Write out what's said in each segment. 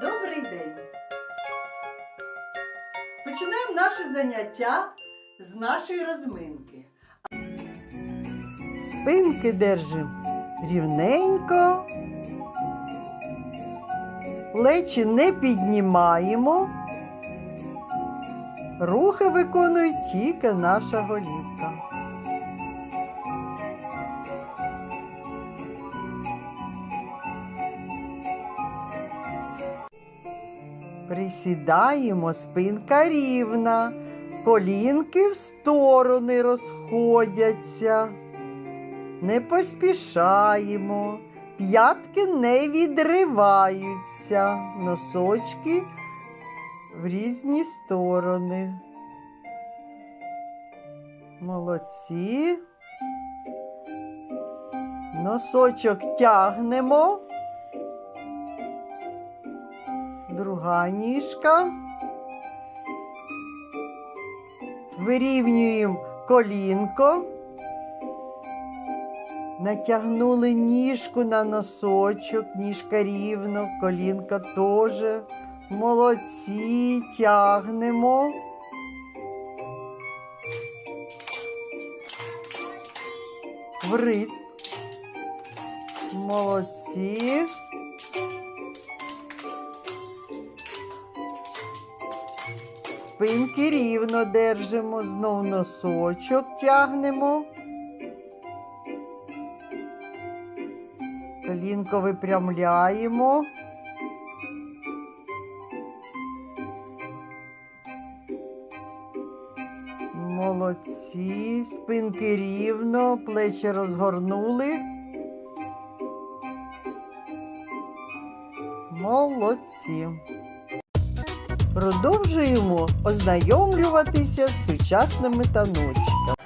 Добрий день! Починаємо наше заняття з нашої розминки. Спинки держимо рівненько. Плечі не піднімаємо. Рухи виконує тільки наша голівка. Присідаємо, спинка рівна, колінки в сторони розходяться. Не поспішаємо, п'ятки не відриваються, носочки в різні сторони. Молодці. Носочок тягнемо. Друга. Вирівнюємо колінко. Натягнули ніжку на носочок, ніжка рівно, колінка теж. Молодці, тягнемо. В ритм. Молодці. Спинки рівно держимо, знов носочок тягнемо. Колінко випрямляємо. Молодці. Спинки рівно, плечі розгорнули. Молодці. Продовжуємо ознайомлюватися з сучасними таночками.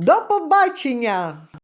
До побачення!